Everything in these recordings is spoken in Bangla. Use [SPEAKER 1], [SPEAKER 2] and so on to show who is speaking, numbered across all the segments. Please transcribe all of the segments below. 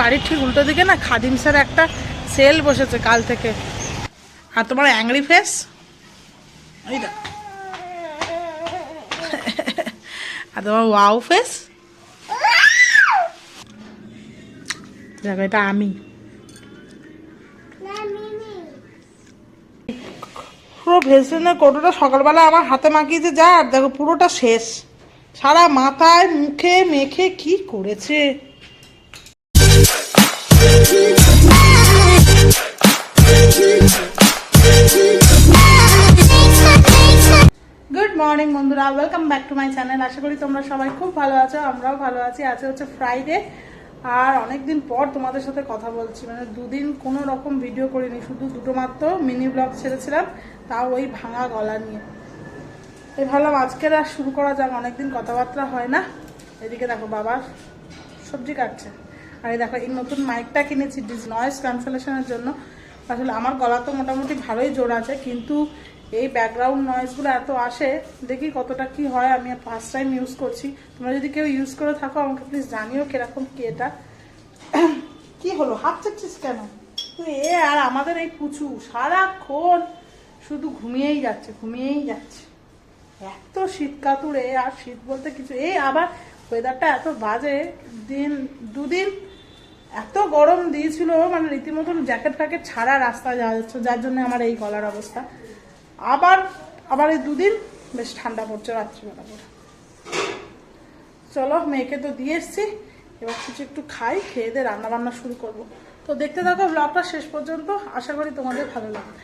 [SPEAKER 1] বাড়ির ঠিক উল্টো দিকে না খাদিমসের একটা সেল বসেছে কাল থেকে। আর তোমার অ্যাংরি ফেস? আর তোমার ওয়াও ফেস? দেখো, এটা আমি। পুরো ভেসলিনের কৌটোটা সকালবেলা আমার হাতে মাখিয়েছে, যা, আর দেখো, পুরোটা শেষ। সারা মাথায়, মুখে, মেখে কি করেছে? মর্নিং বন্ধুরা। Welcome back to my channel আশা করি তোমরা সবাই খুব ভালো আছো, আমরাও ভালো আছি। আজ হচ্ছে ফ্রাইডে আর অনেকদিন পর তোমাদের সাথে কথা বলছি। মানে দুদিন কোনো রকম ভিডিও করিনি, শুধু দুটো মাত্র মিনি ব্লগ ছেড়েছিলাম, তাও ওই ভাঙা গলা নিয়ে। এই ভাবলাম আজকের আর শুরু করা যাক, অনেকদিন কথাবার্তা হয় না। এদিকে দেখো, বাবা সবজি কাটছে। আর এই দেখো, এই নতুন মাইকটা কিনেছি ডিস নয়েজ ক্যান্সেলেশনের জন্য। আসলে আমার গলা তো মোটামুটি ভালোই জোর আছে, কিন্তু এই ব্যাকগ্রাউন্ড নয়েজগুলো এত আসে, দেখি কতটা কি হয়, আমি ফার্স্ট টাইম ইউজ করছি। তোমরা যদি কেউ ইউজ করে থাকো, আমাকে প্লিজ জানিও কীরকম কি এটা। কি হলো? হাত চাচ্ছিস কেন? তুই এ আর আমাদের এই পুচু সারাক্ষণ শুধু ঘুমিয়েই যাচ্ছে ঘুমিয়েই যাচ্ছে। এত শীত কাতুরে, আর শীত বলতে কিছু এই আবার ওয়েদারটা এত বাজে, দিন দুদিন এত গরম দিয়েছিল মানে রীতিমতন জ্যাকেট ফ্যাকেট ছাড়া রাস্তায় যাওয়া যাচ্ছে, যার জন্য আমার এই গলার অবস্থা। আবার আবার এই দুদিন বেশ ঠান্ডা পড়ছে রাত্রিবেলা করে চলো, মেয়েকে তো দিয়ে এসছি, এবার কিছু একটু খাই, খেয়ে দিয়ে রান্না বান্না শুরু করব। তো দেখতে থাকো ব্লগটা শেষ পর্যন্ত, আশা করি তোমাদের ভালো লাগবে।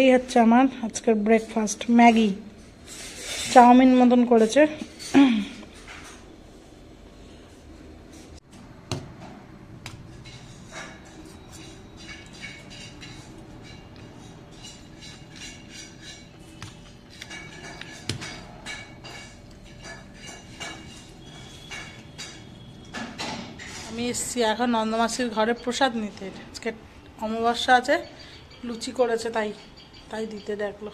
[SPEAKER 1] এই হচ্ছে আমার আজকের ব্রেকফাস্ট ম্যাগি। চাউমিন মতন করেছে। আমি এসছি এখন নন্দমাসির ঘরে প্রসাদ নিতে। আজকে অমাবস্যা আছে লুচি করেছে তাই তাই দিতে দেখল।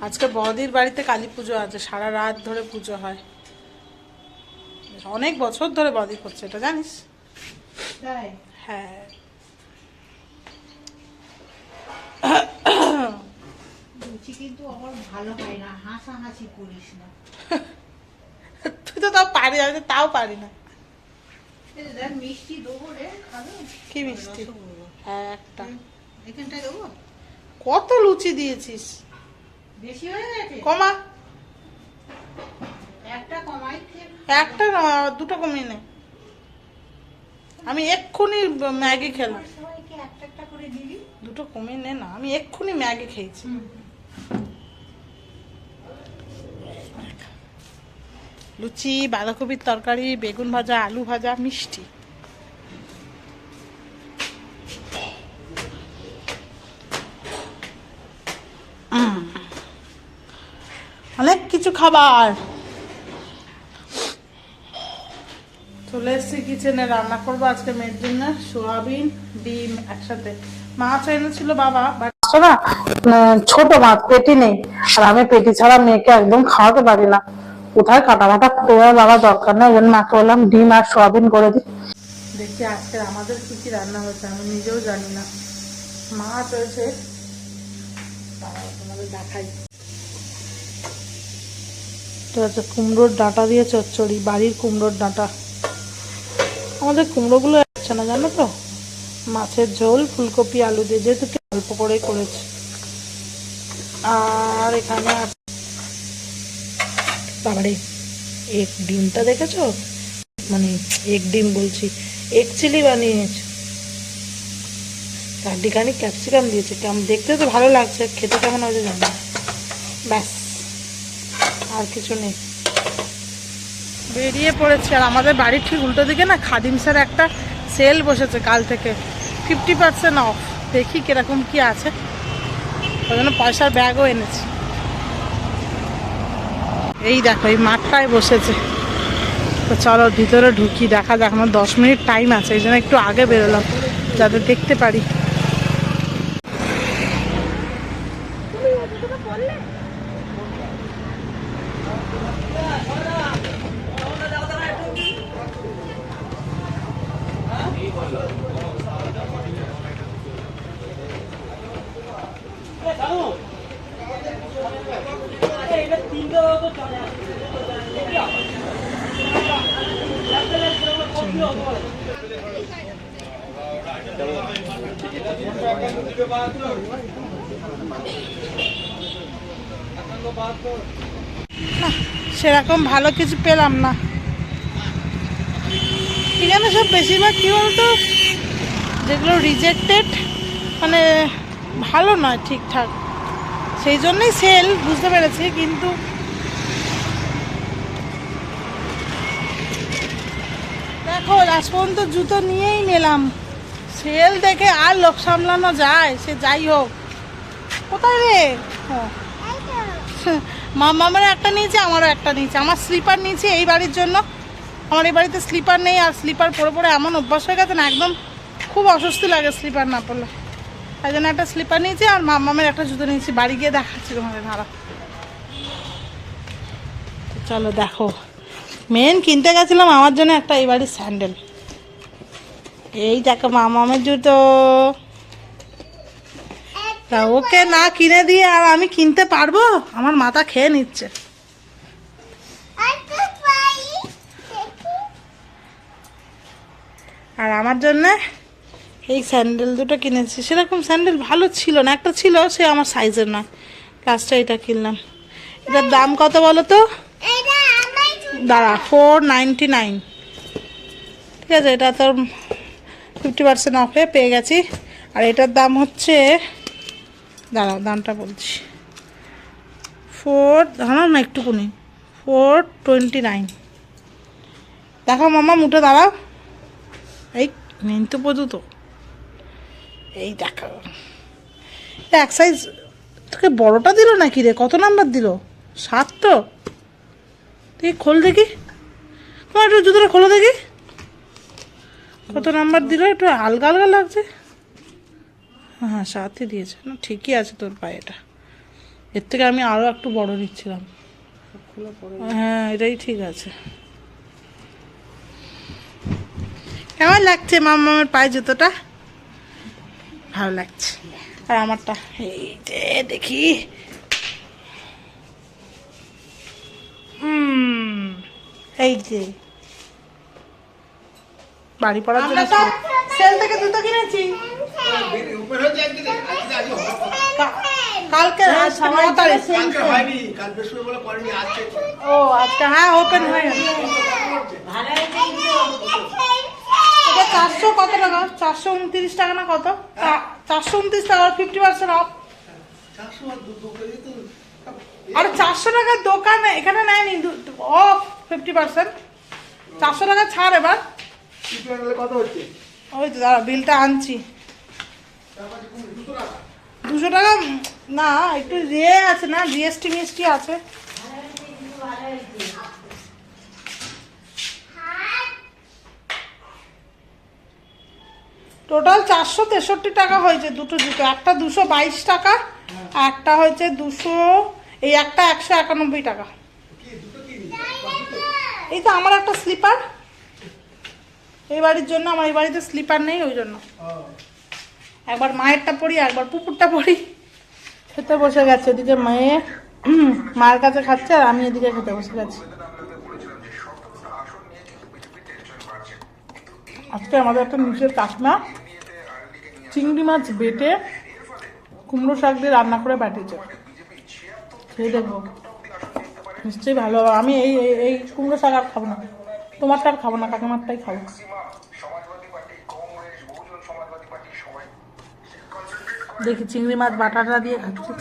[SPEAKER 1] আজকে বদির বাড়িতে কালী পুজো আছে সারা রাত ধরে পুজো হয়। অনেক বছর ধরে বদি করছে এটা জানিস? হ্যাঁ।
[SPEAKER 2] লুচি কিন্তু আমার ভালো হয় না হাসাহাসি করিস না।
[SPEAKER 1] তো তাও পারি আমি তো তাও পারি না। কি মিষ্টি? হ্যাঁ একটা। কত লুচি দিয়েছিস?
[SPEAKER 2] বেশি হয়ে গেছে?
[SPEAKER 1] কমা।
[SPEAKER 2] একটা কমাই
[SPEAKER 1] একটা দুটো কমিয়ে নে। আমি এক্ষুনি ম্যাগি খেলাম। দুটো কমিয়ে নে না আমি এক্ষুনি ম্যাগি খেয়েছি। লুচি, বাঁধাকপির তরকারি, বেগুন ভাজা, আলু ভাজা, মিষ্টি। অনেক কিছু খাবার। চলে এসেছি কিচেনে রান্না করব আজকে মেয়ের জন্য, সোয়াবিন, ডিম একসাথে। মাছ এনেছিল বাবা ছোট মাছ পেটি নেই। আর আমি পেটি ছাড়া মেয়েকে একদম খাওয়াতে পারি না। কোথায় কাটা কাটা করে বাবা দরকার নেই ওই মাকে বললাম ডিম আর সোয়াবিন করে দিই দেখি আজকে আমাদের কি কি রান্না হয়েছে, আমি নিজেও জানি না। হয়েছে তোমাদের দেখাই। কুমড়োর ডাঁটা দিয়ে চচ্চড়ি, বাড়ির কুমড়োর ডাঁটা। আমাদের কুমড়োগুলো আসছে না, জানো তো? মাছের ঝোল, ফুলকপি, আলু দিয়ে, যেহেতু অল্প করেই করেছে। আর এখানে বাবারে, এক ডিমটা দেখেছ? মানে এক ডিম বলছি, এক চিলি বানিয়েছে। চারটিখানি ক্যাপসিকাম দিয়েছে, কেমন দেখতে তো ভালো লাগছে, খেতে কেমন হয়েছে জানি। ব্যাস, আর কিছু নেই। বেরিয়ে পড়েছে, আর আমাদের বাড়ির ঠিক উল্টো দিকে না খাদিমসের একটা সেল বসেছে কাল থেকে। ফিফটি পার্সেন্ট অফ দেখি কীরকম কি আছে। ওই জন্য পয়সার ব্যাগও এনেছি। এই দেখো, এই মাঠটায় বসেছে। তো চলো ভিতরে ঢুকি, দেখা যাক, আমার দশ মিনিট টাইম আছে, এই জন্য একটু আগে বেরোলাম, যাতে দেখতে পারি। সেরকম ভালো কিছু পেলাম না। এখানে সব বেশিরভাগ কী বলতো? যেগুলো রিজেক্টেড মানে ভালো নয় ঠিকঠাক। সেই জন্যই সেল বুঝতে পেরেছি, কিন্তু দেখো, আজ পর্যন্ত জুতো নিয়েই নিলাম। সেল দেখে আর লোক সামলানো যায়, সে যাই হোক। কোথায় রে? ও মামার একটা নিয়েছে, আমারও একটা নিয়েছে। আমার স্লিপার নিয়েছি এই বাড়ির জন্য। আমার এই বাড়িতে স্লিপার নেই আর স্লিপার পরে পরে এমন অভ্যাস হয়ে গেছে না, একদম খুব অস্বস্তি লাগে স্লিপার না পড়লে তাই জন্য একটা স্লিপার নিয়েছি আর মামামের একটা জুতো নিয়েছি। বাড়ি গিয়ে দেখাচ্ছি তোমাদের ধারা চলো দেখো। মেন কিনতে গেছিলাম আমার জন্য একটা এই বাড়ির স্যান্ডেল। এই দেখো মামামের জুতো। তা ওকে না কিনে দিয়ে আর আমি কিনতে পারব? আমার মাথা খেয়ে নিচ্ছে। আর আমার জন্য এই স্যান্ডেল দুটো কিনেছি। সেরকম স্যান্ডেল ভালো ছিল না, একটা ছিল, সে আমার সাইজের না লাস্টে এটা কিনলাম। এটার দাম কত বলো তো? দাঁড়া ফোর নাইনটি নাইন ঠিক আছে, এটা তোর ফিফটি পার্সেন্ট অফে পেয়ে গেছি। আর এটার দাম হচ্ছে দাঁড়াও, দামটা বলছি। ফোর দাঁড়াও না একটুকুনি। ফোর টোয়েন্টি নাইন দেখাও মামা মুঠে দাঁড়াও। এই নিন তো পদু তো এই দেখাও। এক সাইজ তোকে বড়টা দিল নাকি রে? কত নাম্বার দিল? সাত তো? তুই খোল দেখি। তোমার একটু জুতোটা খোলো দেখি। কত নাম্বার দিল? একটু আলগা আলগা লাগছে। হ্যাঁ সাথে দিয়েছে। না ঠিকই আছে তোর পায়েটা। এর থেকে আমি আরও একটু বড় নিচ্ছিলাম। হ্যাঁ এটাই ঠিক আছে। কেমন লাগছে মামার পায়ে জুতোটা? ভালো লাগছে। আর আমারটা এই যে দেখি। হুম এই যে। বাড়ি পড়ার জন্য সেল থেকে জুতো কিনেছি। কালকে আজকে ন তারিখ
[SPEAKER 3] কালকে হয়নি কাল বৃহস্পতিবার করেনি আজকে
[SPEAKER 1] ও আজকে হ্যাঁ ওপেন হয়ে গেছে। চারশো কত টাকা? চারশো উনত্রিশ টাকা না কত? চারশো উনত্রিশ টাকা ফিফটি পার্সেন্ট অফ
[SPEAKER 3] আর
[SPEAKER 1] চারশো টাকার দোকান এখানে নেয়নি অফ ফিফটি পার্সেন্ট চারশো টাকা ছাড় এবার।
[SPEAKER 3] কত হচ্ছে?
[SPEAKER 1] ওই তো দাঁড়া বিলটা আনছি।
[SPEAKER 3] দুশো টাকা?
[SPEAKER 1] না, একটু ইয়ে আছে না, জিএসটি মিএসটি আছে। টোটাল চারশো তেষট্টি টাকা হয়েছে দুটো জুতো। একটা দুশো বাইশ টাকা, একটা হয়েছে দুশো, এই একটা একশো একানব্বই টাকা। এই তো আমার একটা স্লিপার এই বাড়ির জন্য, আমার এই বাড়িতে স্লিপার নেই, ওই জন্য। একবার মায়েরটা পড়ি, একবার পুকুরটা পড়ি। খেতে বসে গেছে, এদিকে মেয়ে মায়ের কাছে খাচ্ছে আর আমি এদিকে খেতে বসে গেছি। আজকে আমাদের একটা নিচের কাকিমা চিংড়ি মাছ বেটে কুমড়ো শাক দিয়ে রান্না করে পাঠিয়েছে। খেয়ে দেখব। নিশ্চয়ই ভালো, আমি এই- এই কুমড়ো শাক আর খাব না। তোমারটা আর খাব না, কাকিমারটাই খাব। দেখি চিংড়ি মাছ বাটাটা দিয়ে খাচ্ছি।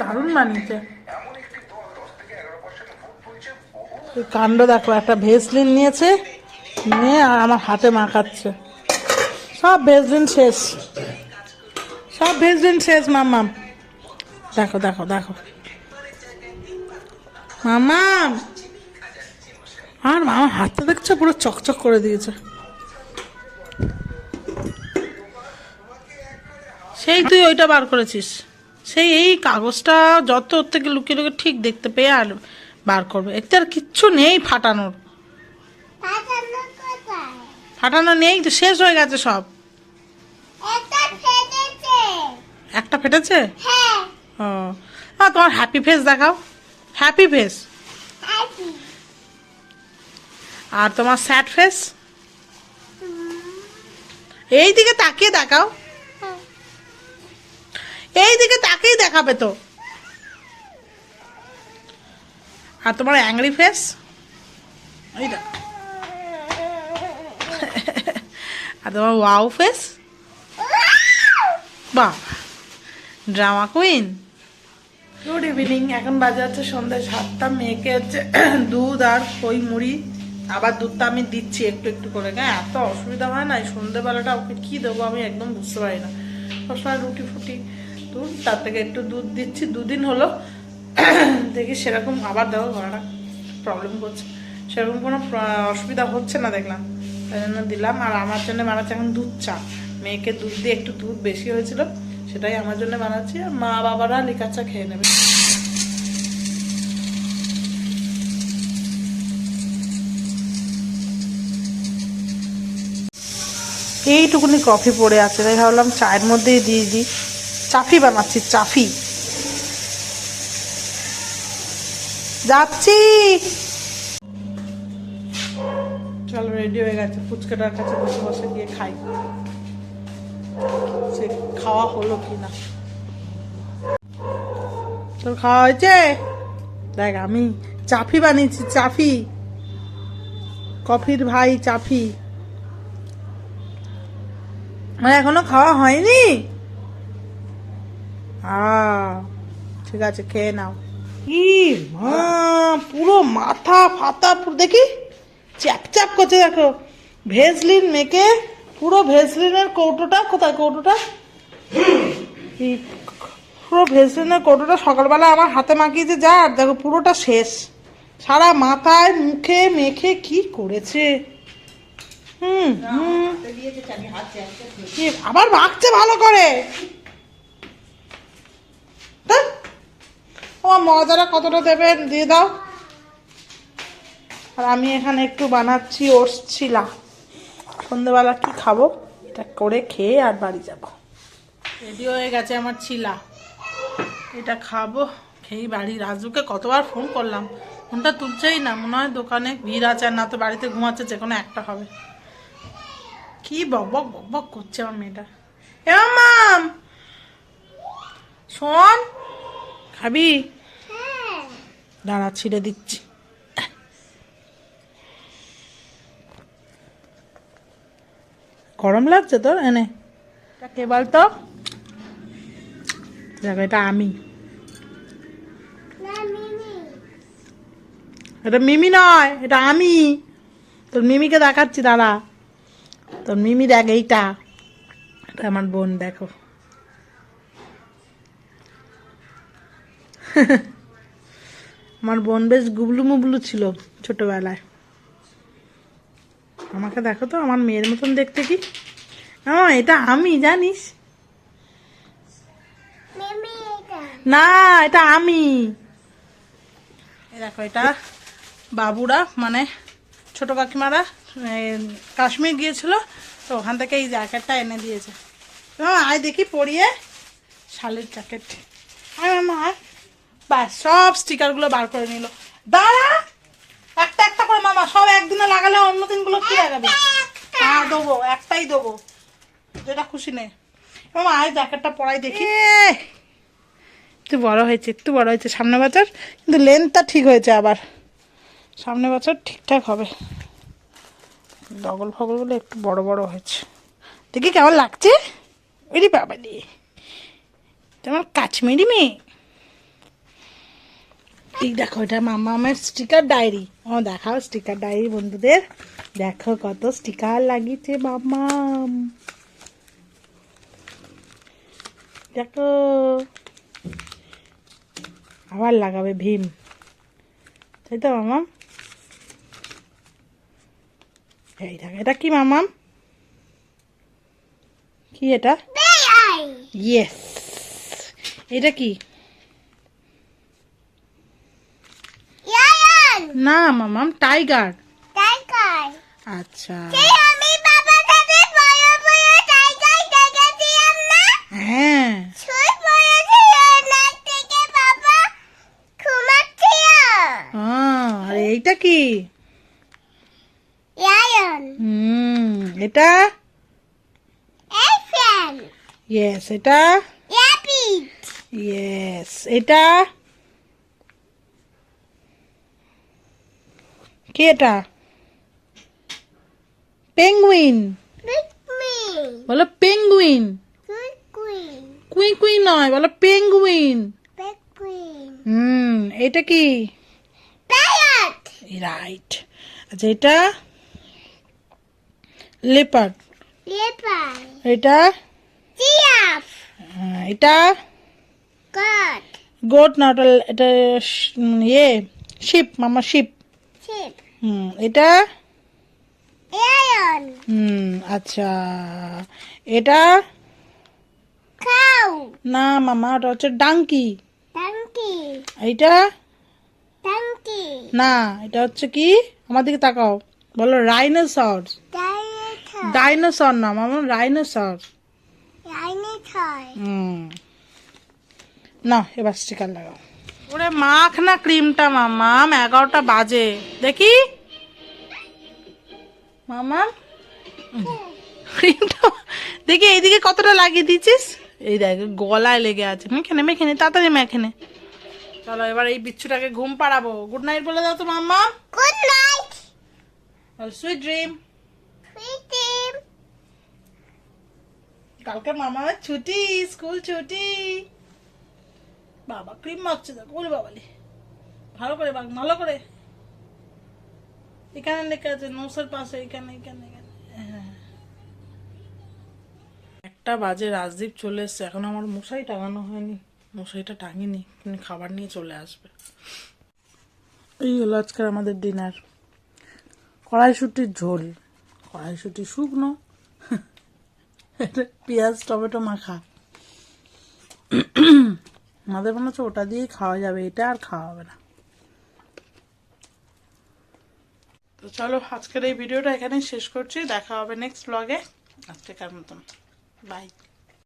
[SPEAKER 1] দারুণ বানিয়েছে। কাণ্ড দেখো, একটা ভেসলিন নিয়েছে, নিয়ে আর আমার হাতে মাখাচ্ছে। সব ভেসলিন শেষ। সব ভেসলিন শেষ মামাম দেখো দেখো দেখো। মামাম আর মামা হাতটা দেখছ? পুরো চকচক করে দিয়েছে। সেই তুই ওইটা বার করেছিস। সেই এই কাগজটা যত ওর থেকে লুকিয়ে লুকিয়ে ঠিক দেখতে পেয়ে আর বার করবে। এতে আর কিচ্ছু নেই ফাটানোর। ফাটানো নেই তো শেষ হয়ে গেছে সব। একটা ফেটেছে?
[SPEAKER 4] হ্যাঁ।
[SPEAKER 1] ও। তোমার হ্যাপি ফেস দেখাও। হ্যাপি ফেস আর তোমার স্যাড ফেস এই দিকে তাকিয়ে দেখাও। এই দিকে তাকিয়ে দেখাবে তো। আর তোমার অ্যাংরি ফেস এই আর তোমার ওয়াও ফেস বাহ। ড্রামা কুইন গুড ইভিনিং এখন বাজে হচ্ছে সন্ধ্যা সাতটা। মেয়েকে হচ্ছে দুধ আর খই মুড়ি, আবার দুধটা আমি দিচ্ছি একটু একটু করে। হ্যাঁ এত অসুবিধা হয় না সন্ধ্যেবেলাটা ওকে কী দেবো আমি একদম বুঝতে পারি না। সবসময় রুটি ফুটি দুধ, তার থেকে একটু দুধ দিচ্ছি। দুদিন হলো দেখি সেরকম আবার দেবো, গলাটা প্রবলেম করছে। সেরকম কোনো অসুবিধা হচ্ছে না দেখলাম। তাই জন্য দিলাম। আর আমার জন্য বানাচ্ছি এখন দুধ চা। মেয়েকে দুধ দিয়ে একটু দুধ বেশি হয়েছিল। সেটাই আমার জন্য বানাচ্ছি আর মা বাবারা লিকার চা খেয়ে নেবে। এইটুকুনি কফি পড়ে আছে, তাই ভাবলাম চায়ের মধ্যেই দিয়ে দিই। চাফি বানাচ্ছি, চাফি। যাচ্ছি। চলো রেডি হয়ে গেছে। ফুচকাটার কাছে বসে বসে গিয়ে খাই। সে খাওয়া হলো কি না তোর খাওয়া হয়েছে? দেখ, আমি চাফি বানিয়েছি, চাফি। কফির ভাই চাফি। মানে এখনও খাওয়া হয়নি? ঠিক আছে, খেয়ে নাও। মা, পুরো মাথা ফাতা দেখি চ্যাপ চ্যাপ করছে, দেখো। ভেজলিন মেখে পুরো ভেসলিনের কৌটোটা, কোথায় কৌটোটা? পুরো ভেসলিনের কৌটোটা সকালবেলা আমার হাতে মাখিয়েছে, যা, আর দেখো পুরোটা শেষ। সারা মাথায়, মুখে মেখে কি করেছে? হুম আবার মাখছে ভালো করে। আমার মজারা কতটা দেবেন? দিয়ে দাও। আর আমি এখানে একটু বানাচ্ছি, ওটস সন্ধ্যেবেলা কি খাব? এটা করে খেয়ে আর বাড়ি যাব। রেডি হয়ে গেছে আমার ছিলা। এটা খাব খেয়ে বাড়ি। রাজুকে কতবার ফোন করলাম। ফোনটা তুলছেই না, মনে হয় দোকানে ভিড় আছে আর না তো বাড়িতে ঘুমাচ্ছে, যে কোনো একটা হবে। কি বক বক করছে আমার মেয়েটা। এ মাম শোন, খাবি? দাঁড়া, ছিঁড়ে দিচ্ছি। গরম লাগছে তোর এনে। কে বলতো দেখো এটা আমি। এটা মিমি নয় এটা আমি। তোর মিমিকে দেখাচ্ছি দাঁড়া তোর মিমি দেখ এইটা। এটা আমার বোন দেখো। আমার বোন বেশ গুবলু মুবলু ছিল ছোটবেলায়। আমাকে দেখো তো আমার মেয়ের মতন দেখতে কি? হ্যাঁ এটা আমি জানিস? না এটা আমি। দেখো এটা বাবুরা মানে ছোট কাকিমারা কাশ্মীর গিয়েছিল তো ওখান থেকে এই জ্যাকেটটা এনে দিয়েছে। তো আয় দেখি পরিয়ে শালের জ্যাকেট। আয় মামা আয়। ব্যাস সব স্টিকারগুলো বার করে নিল। দাঁড়া! মামা সব একদিনে লাগালে অন্য দিনগুলো কি লাগাবি হ্যাঁ দেবো, একটাই দেবো। যেটা খুশি নে। মামা আয় জ্যাকেটটা পরাই দেখি। একটু বড় হয়েছে, একটু বড় হয়েছে সামনে বছর, কিন্তু লেন্থটা ঠিক হয়েছে আবার। সামনে বছর ঠিকঠাক হবে। ডগল ফগলগুলো একটু বড় বড় হয়েছে। দেখি কেমন লাগছে। ওইরি বাবা দিয়ে তোমার কাশ্মীরি মেয়ে। এই দেখো এটা মামা আমার স্টিকার ডায়েরি ও দেখাও স্টিকার ডায়েরি বন্ধুদের। দেখো কত স্টিকার লাগিয়েছে মামাম। দেখো। আবার লাগাবে ভীম। তাই তো মামাম? এই দেখো এটা কি মামাম? কি এটা? ইয়েস এটা কি? না মামাম টাইগার
[SPEAKER 4] Tiger.
[SPEAKER 1] আচ্ছা
[SPEAKER 4] আমি বড় বড় দেখেছিলাম না?
[SPEAKER 1] হ্যাঁ
[SPEAKER 4] পড়েছি ওনার থেকে বাবা ঘুমাচ্ছিল।
[SPEAKER 1] আর এইটা কি
[SPEAKER 4] Lion.
[SPEAKER 1] হুম এটা
[SPEAKER 4] Elephant.
[SPEAKER 1] ইয়েস এটা. ইয়েস এটা কি এটা? পেঙ্গুইন বলো পেঙ্গুইন
[SPEAKER 4] Penguin.
[SPEAKER 1] কুই কুই নয় বলো পেঙ্গুইন. হুম এটা কি? রাইট আচ্ছা এটা? লেপার্ড এটা? এটা? গোট না ওটা এটা ইয়ে শিপ মামা শিপ
[SPEAKER 4] Sheep.
[SPEAKER 1] হুম এটা. হুম আচ্ছা এটা
[SPEAKER 4] Cow.
[SPEAKER 1] না মামা ওটা হচ্ছে ডাঙ্কি
[SPEAKER 4] Donkey.
[SPEAKER 1] এইটা
[SPEAKER 4] Donkey.
[SPEAKER 1] না এটা হচ্ছে কি আমার দিকে তাকাও বলো রাইনোসর. ডাইনোসর না মামা রাইনোসর
[SPEAKER 4] Dinosaur.
[SPEAKER 1] হুম না এবার স্টিকার লাগাও ওরে মাখ না ক্রিমটা মামাম এগারোটা বাজে। দেখি। মামাম ক্রিমটা দেখি এইদিকে কতটা লাগিয়ে দিয়েছিস? এই দেখ গলায় লেগে আছে। মেখেনে মেখেনে তাড়াতাড়ি মেখেনে চলো এবার এই বিচ্ছুটাকে ঘুম পাড়াবো। গুড নাইট বলে দাও তো মাম্মা।
[SPEAKER 4] Good night.
[SPEAKER 1] Sweet dream. কালকে মামার ছুটি স্কুল ছুটি। বাবা ক্রিম মাখছে দেখো বলে বাবালি ভালো করে বাগ ভালো করে। এখানে লেখা আছে, নৌসের পাশে, এখানে এখানে এখানে। হ্যাঁ। একটা বাজে রাজদীপ চলে এসছে। এখন আমার মশাই টাঙানো হয়নি। মশাইটা টাঙিনি তিনি খাবার নিয়ে চলে আসবে। এই হলো আজকের আমাদের ডিনার কড়াইশুটির ঝোল। কড়াইশুটি শুকনো। পেঁয়াজ, টমেটো মাখা। আমাদের মনে হচ্ছে ওটা দিয়েই খাওয়া যাবে, এটা আর খাওয়া হবে না। তো চলো, আজকের এই ভিডিওটা এখানেই শেষ করছি, দেখা হবে নেক্সট ব্লগে আজকেকার মতন। বাই